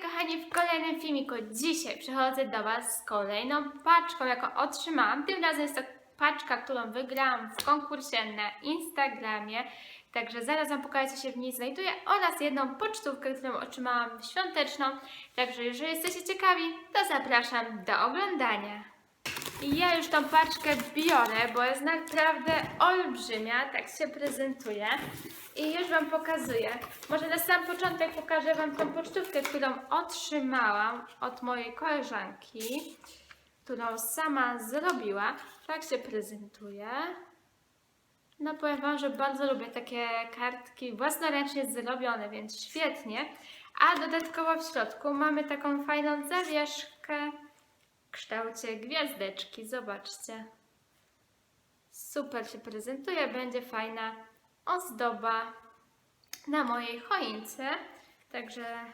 kochani w kolejnym filmiku. Dzisiaj przychodzę do Was z kolejną paczką, jaką otrzymałam. Tym razem jest to paczka, którą wygrałam w konkursie na Instagramie. Także zaraz Wam pokażę, co się w niej znajduje oraz jedną pocztówkę, którą otrzymałam świąteczną. Także jeżeli jesteście ciekawi, to zapraszam do oglądania. I ja już tą paczkę biorę, bo jest naprawdę olbrzymia, tak się prezentuje. I już Wam pokazuję. Może na sam początek pokażę Wam tą pocztówkę, którą otrzymałam od mojej koleżanki, którą sama zrobiła. Tak się prezentuje. No powiem Wam, że bardzo lubię takie kartki własnoręcznie zrobione, więc świetnie. A dodatkowo w środku mamy taką fajną zawieszkę kształcie gwiazdeczki. Zobaczcie. Super się prezentuje, będzie fajna ozdoba na mojej choince. Także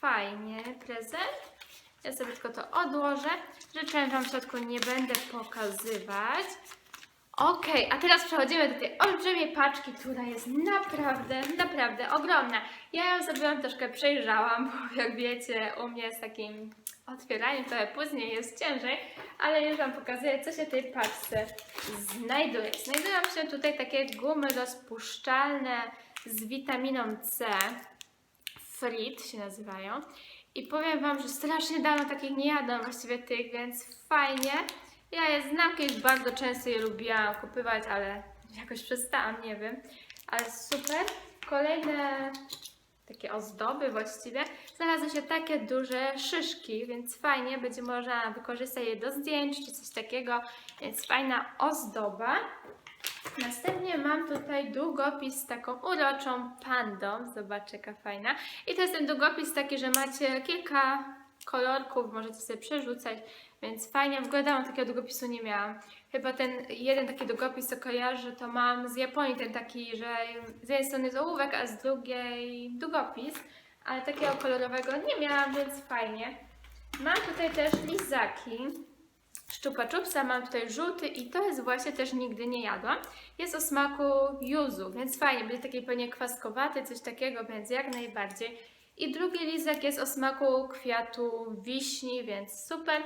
fajnie prezent. Ja sobie tylko to odłożę. Życzę Wam w środku nie będę pokazywać. Okej, a teraz przechodzimy do tej olbrzymiej paczki, która jest naprawdę, naprawdę ogromna. Ja ją sobie troszkę przejrzałam, bo jak wiecie, u mnie z takim otwieraniem trochę później jest ciężej, ale już Wam pokazuję, co się w tej paczce znajduje. Znajdują się tutaj takie gumy rozpuszczalne z witaminą C. Frit się nazywają. I powiem Wam, że strasznie dawno takich nie jadłam, właściwie tych, więc fajnie. Ja je znam, kiedyś bardzo często je lubiłam kupywać, ale jakoś przestałam, nie wiem. Ale super. Kolejne takie ozdoby właściwie. Znalazły się takie duże szyszki, więc fajnie, będzie można wykorzystać je do zdjęć czy coś takiego, więc fajna ozdoba. Następnie mam tutaj długopis z taką uroczą pandą. Zobaczcie, jaka fajna. I to jest ten długopis taki, że macie kilka kolorków, możecie sobie przerzucać, więc fajnie. W ogóle takiego długopisu nie miałam. Chyba ten jeden taki długopis, co kojarzę, to mam z Japonii, ten taki, że z jednej strony jest ołówek, a z drugiej długopis, ale takiego kolorowego nie miałam, więc fajnie. Mam tutaj też lizaki. Szczupa czupsa, mam tutaj żółty i to jest właśnie też nigdy nie jadłam. Jest o smaku yuzu, więc fajnie, będzie taki pewnie kwaskowaty, coś takiego, więc jak najbardziej. I drugi lizak jest o smaku kwiatu wiśni, więc super.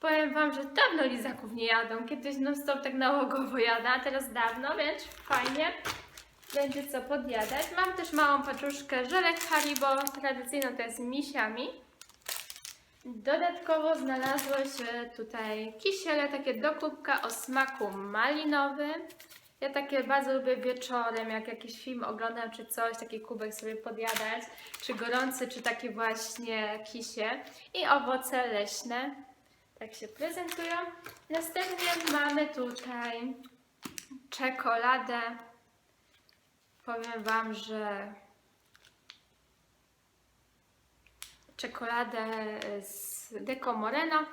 Powiem Wam, że dawno lizaków nie jadą. Kiedyś non stop tak nałogowo jada, a teraz dawno, więc fajnie. Będzie co podjadać. Mam też małą paczuszkę żelek Haribo, tradycyjną to jest misiami. Dodatkowo znalazło się tutaj kisiele, takie do kubka o smaku malinowym. Ja takie bardzo lubię wieczorem, jak jakiś film oglądam czy coś, taki kubek sobie podjadać, czy gorący, czy taki właśnie kisie. I owoce leśne, tak się prezentują. Następnie mamy tutaj czekoladę. Powiem Wam, że czekoladę z Deco Moreno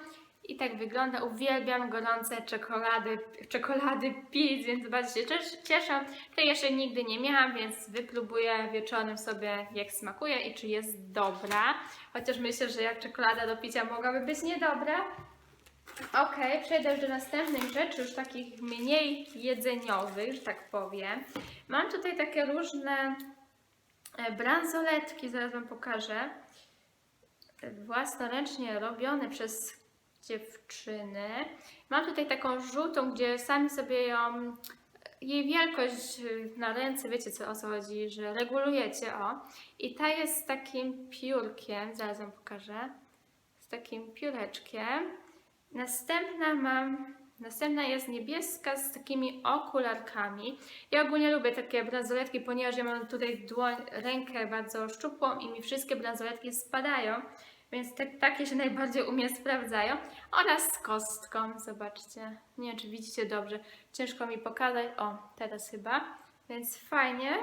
i tak wygląda. Uwielbiam gorące czekolady, czekolady pić, więc bardzo się cies- cieszę. Tej jeszcze nigdy nie miałam, więc wypróbuję wieczorem sobie jak smakuje i czy jest dobra. Chociaż myślę, że jak czekolada do picia mogłaby być niedobra. Ok, przejdę już do następnych rzeczy, już takich mniej jedzeniowych, że tak powiem. Mam tutaj takie różne e, bransoletki, zaraz Wam pokażę własnoręcznie robione przez dziewczyny. Mam tutaj taką żółtą, gdzie sami sobie ją, jej wielkość na ręce, wiecie co o co chodzi, że regulujecie, o. I ta jest z takim piórkiem, zaraz Wam pokażę, z takim pióreczkiem. Następna mam, następna jest niebieska z takimi okularkami. Ja ogólnie lubię takie bransoletki, ponieważ ja mam tutaj dłoń, rękę bardzo szczupłą i mi wszystkie bransoletki spadają, więc te, takie się najbardziej u mnie sprawdzają. Oraz z kostką, zobaczcie. Nie wiem, czy widzicie dobrze. Ciężko mi pokazać. O, teraz chyba. Więc fajnie.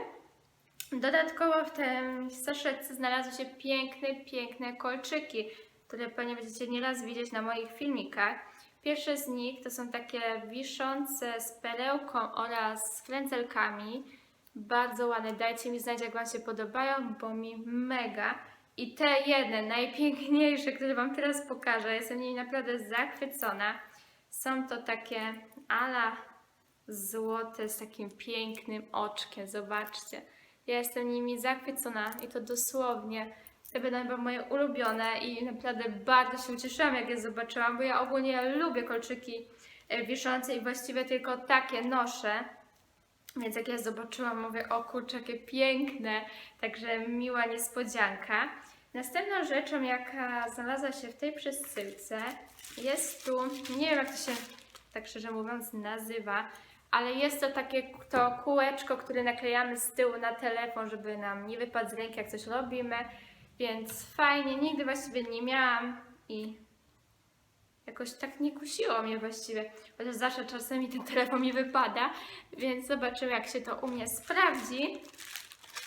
Dodatkowo w tym saszetce znalazły się piękne, piękne kolczyki, które pewnie będziecie nieraz widzieć na moich filmikach. Pierwsze z nich to są takie wiszące z perełką oraz z kręcelkami. Bardzo ładne. Dajcie mi znać, jak Wam się podobają, bo mi mega. I te jedne, najpiękniejsze, które Wam teraz pokażę, jestem nimi naprawdę zachwycona. Są to takie ala złote z takim pięknym oczkiem. Zobaczcie. Ja jestem nimi zachwycona i to dosłownie To będą chyba moje ulubione i naprawdę bardzo się ucieszyłam, jak je zobaczyłam, bo ja ogólnie lubię kolczyki e, wiszące i właściwie tylko takie noszę. Więc jak ja zobaczyłam, mówię, o kurczę, jakie piękne, także miła niespodzianka. Następną rzeczą, jaka znalazła się w tej przesyłce, jest tu, nie wiem jak to się tak szczerze mówiąc nazywa, ale jest to takie to kółeczko, które naklejamy z tyłu na telefon, żeby nam nie wypadł z ręki, jak coś robimy. Więc fajnie, nigdy właściwie nie miałam i jakoś tak nie kusiło mnie właściwie, chociaż zawsze czasami ten telefon mi wypada, więc zobaczymy jak się to u mnie sprawdzi.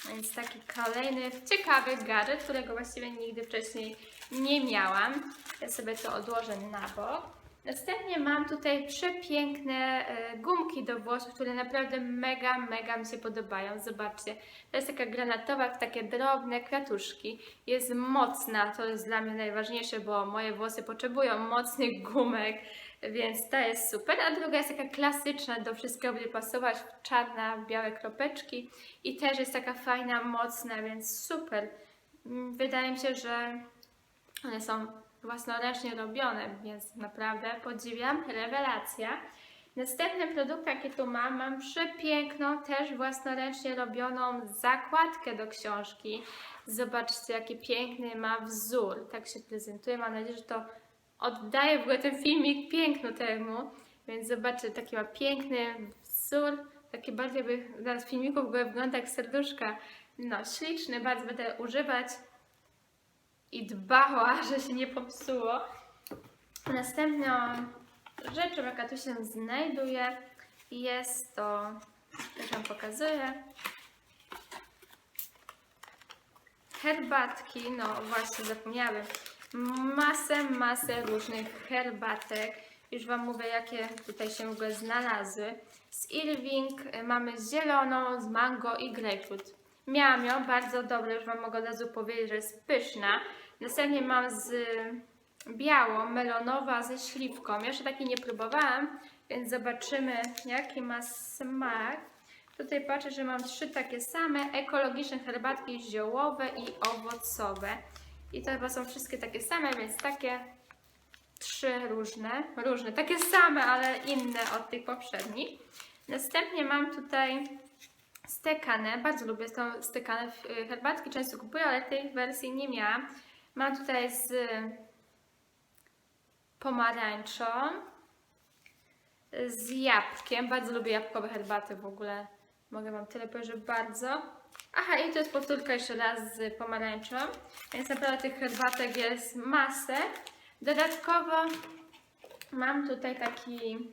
Więc taki kolejny ciekawy gadżet, którego właściwie nigdy wcześniej nie miałam. Ja sobie to odłożę na bok. Następnie mam tutaj przepiękne e, gumki do włosów, które naprawdę mega, mega mi się podobają. Zobaczcie, to jest taka granatowa, takie drobne kwiatuszki. Jest mocna, to jest dla mnie najważniejsze, bo moje włosy potrzebują mocnych gumek, więc ta jest super. A druga jest taka klasyczna, do wszystkiego będzie pasować, czarna, białe kropeczki i też jest taka fajna, mocna, więc super. Mm, Wydaje mi się, że one są własnoręcznie robione, więc naprawdę podziwiam. Rewelacja. Następny produkt, jaki tu mam, mam przepiękną, też własnoręcznie robioną zakładkę do książki. Zobaczcie, jaki piękny ma wzór. Tak się prezentuje. Mam nadzieję, że to oddaje w ogóle ten filmik piękno temu. Więc zobaczcie, taki ma piękny wzór. Taki bardziej by dla filmiku w ogóle wygląda jak serduszka. No, śliczny, bardzo będę używać i dbała, że się nie popsuło. Następną rzeczą, jaka tu się znajduje, jest to, też Wam pokazuję, herbatki, no właśnie zapomniałem, masę, masę różnych herbatek. Już Wam mówię, jakie tutaj się w ogóle znalazły. Z Irving y, mamy zieloną, z mango i grapefruit. Miałam ją, bardzo dobre, już Wam mogę od razu powiedzieć, że jest pyszna. Następnie mam z białą, melonowa ze śliwką. Jeszcze takiej nie próbowałam, więc zobaczymy jaki ma smak. Tutaj patrzę, że mam trzy takie same ekologiczne herbatki ziołowe i owocowe. I to chyba są wszystkie takie same, więc takie trzy różne, różne, takie same, ale inne od tych poprzednich. Następnie mam tutaj stekane, bardzo lubię tą stekane y, herbatki, często kupuję, ale tej wersji nie miałam. Mam tutaj z pomarańczą, z jabłkiem. Bardzo lubię jabłkowe herbaty w ogóle. Mogę Wam tyle powiedzieć, że bardzo. Aha, i to jest powtórka jeszcze raz z pomarańczą. Więc naprawdę tych herbatek jest masę. Dodatkowo mam tutaj taki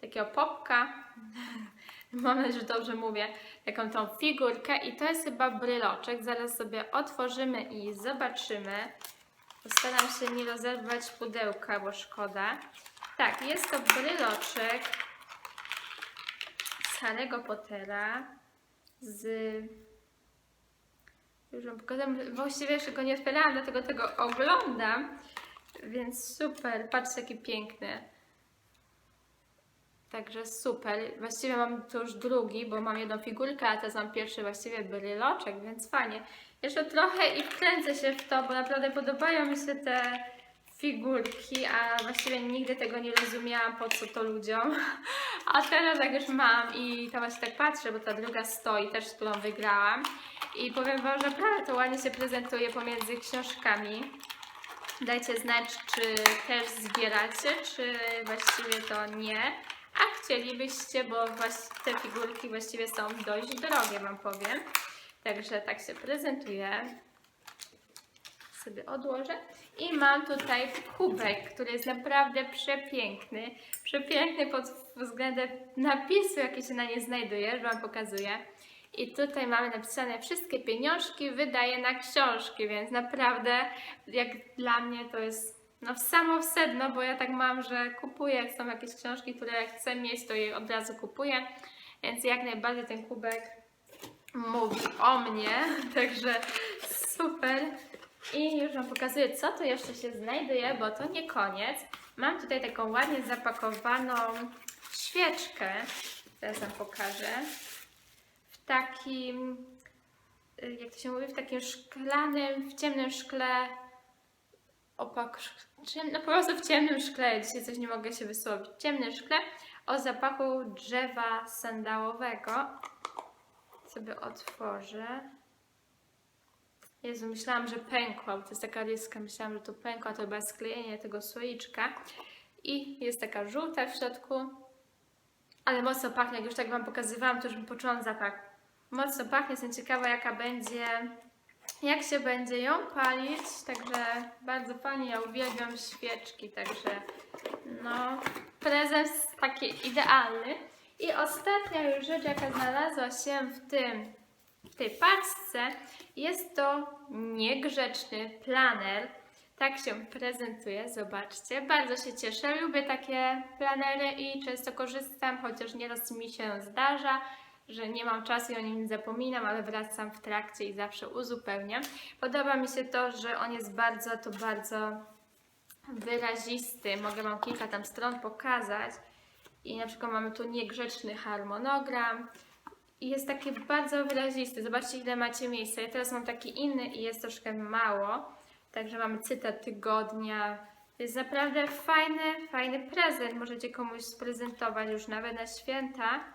takiego popka. Mam nadzieję, że dobrze mówię. Taką tą figurkę i to jest chyba bryloczek. Zaraz sobie otworzymy i zobaczymy. Postaram się nie rozerwać pudełka, bo szkoda. Tak, jest to bryloczek z Harry'ego Pottera z... Już Wam pokazałam, właściwie jeszcze go nie otwierałam, dlatego tego oglądam. Więc super, patrzcie jaki piękny. Także super. Właściwie mam tu już drugi, bo mam jedną figurkę, a teraz mam pierwszy właściwie bryloczek, więc fajnie. Jeszcze trochę i wkręcę się w to, bo naprawdę podobają mi się te figurki, a właściwie nigdy tego nie rozumiałam, po co to ludziom. A teraz jak już mam i to właśnie tak patrzę, bo ta druga stoi też, którą wygrałam. I powiem Wam, że naprawdę to ładnie się prezentuje pomiędzy książkami. Dajcie znać, czy też zbieracie, czy właściwie to nie. A chcielibyście, bo te figurki właściwie są dość drogie, Wam powiem. Także tak się prezentuje. Sobie odłożę. I mam tutaj kubek, który jest naprawdę przepiękny. Przepiękny pod względem napisu, jaki się na nie znajduje, że Wam pokazuję. I tutaj mamy napisane wszystkie pieniążki wydaje na książki, więc naprawdę jak dla mnie to jest no w samo w sedno, bo ja tak mam, że kupuję, jak są jakieś książki, które chcę mieć, to je od razu kupuję. Więc jak najbardziej ten kubek mówi o mnie, także super. I już Wam pokazuję, co tu jeszcze się znajduje, bo to nie koniec. Mam tutaj taką ładnie zapakowaną świeczkę, teraz Wam pokażę, w takim jak to się mówi, w takim szklanym, w ciemnym szkle opak, no po prostu w ciemnym szkle, dzisiaj coś nie mogę się wysłowić, w ciemnym szkle o zapachu drzewa sandałowego. Sobie otworzę. Jezu, myślałam, że pękła, bo to jest taka ryska, myślałam, że to pękła, to chyba sklejenie tego słoiczka. I jest taka żółta w środku, ale mocno pachnie, jak już tak Wam pokazywałam, to już bym poczułam zapach. Mocno pachnie, jestem ciekawa jaka będzie, jak się będzie ją palić, także bardzo fajnie, ja uwielbiam świeczki, także no, prezent taki idealny. I ostatnia już rzecz, jaka znalazła się w tym, w tej paczce, jest to niegrzeczny planer. Tak się prezentuje, zobaczcie. Bardzo się cieszę. Lubię takie planery i często korzystam, chociaż nieraz mi się zdarza, że nie mam czasu i o nim zapominam, ale wracam w trakcie i zawsze uzupełniam. Podoba mi się to, że on jest bardzo, to bardzo wyrazisty. Mogę Wam kilka tam stron pokazać. I na przykład mamy tu niegrzeczny harmonogram. I jest taki bardzo wyrazisty. Zobaczcie, ile macie miejsca. Ja teraz mam taki inny i jest troszkę mało. Także mamy cytat tygodnia. To jest naprawdę fajny, fajny prezent. Możecie komuś sprezentować już nawet na święta.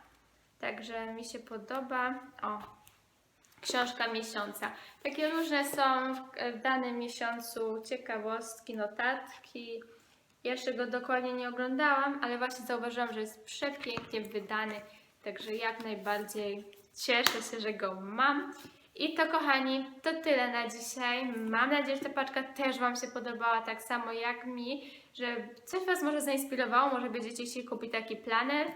Także mi się podoba. O, książka miesiąca. Takie różne są w, danym miesiącu ciekawostki, notatki. Jeszcze go dokładnie nie oglądałam, ale właśnie zauważyłam, że jest przepięknie wydany. Także jak najbardziej cieszę się, że go mam. I to kochani, to tyle na dzisiaj. Mam nadzieję, że ta paczka też Wam się podobała, tak samo jak mi, że coś Was może zainspirowało, może będziecie chcieli kupić taki planer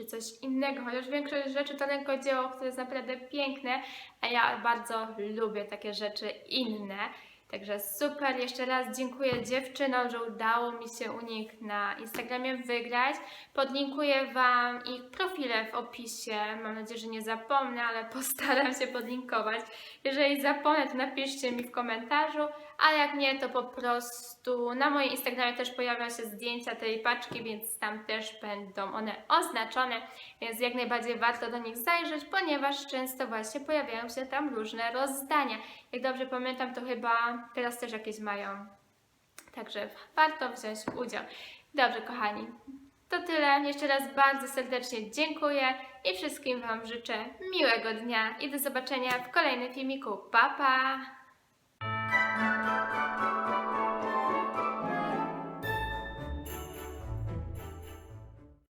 czy coś innego, chociaż większość rzeczy to rękodzieło, które jest naprawdę piękne, a ja bardzo lubię takie rzeczy inne. Także super, jeszcze raz dziękuję dziewczynom, że udało mi się u nich na Instagramie wygrać. Podlinkuję Wam ich profile w opisie. Mam nadzieję, że nie zapomnę, ale postaram się podlinkować. Jeżeli zapomnę, to napiszcie mi w komentarzu, a jak nie, to po prostu na moim Instagramie też pojawią się zdjęcia tej paczki, więc tam też będą one oznaczone, więc jak najbardziej warto do nich zajrzeć, ponieważ często właśnie pojawiają się tam różne rozdania. Jak dobrze pamiętam, to chyba teraz też jakieś mają. Także warto wziąć udział. Dobrze, kochani. To tyle. Jeszcze raz bardzo serdecznie dziękuję i wszystkim Wam życzę miłego dnia i do zobaczenia w kolejnym filmiku. Pa, pa!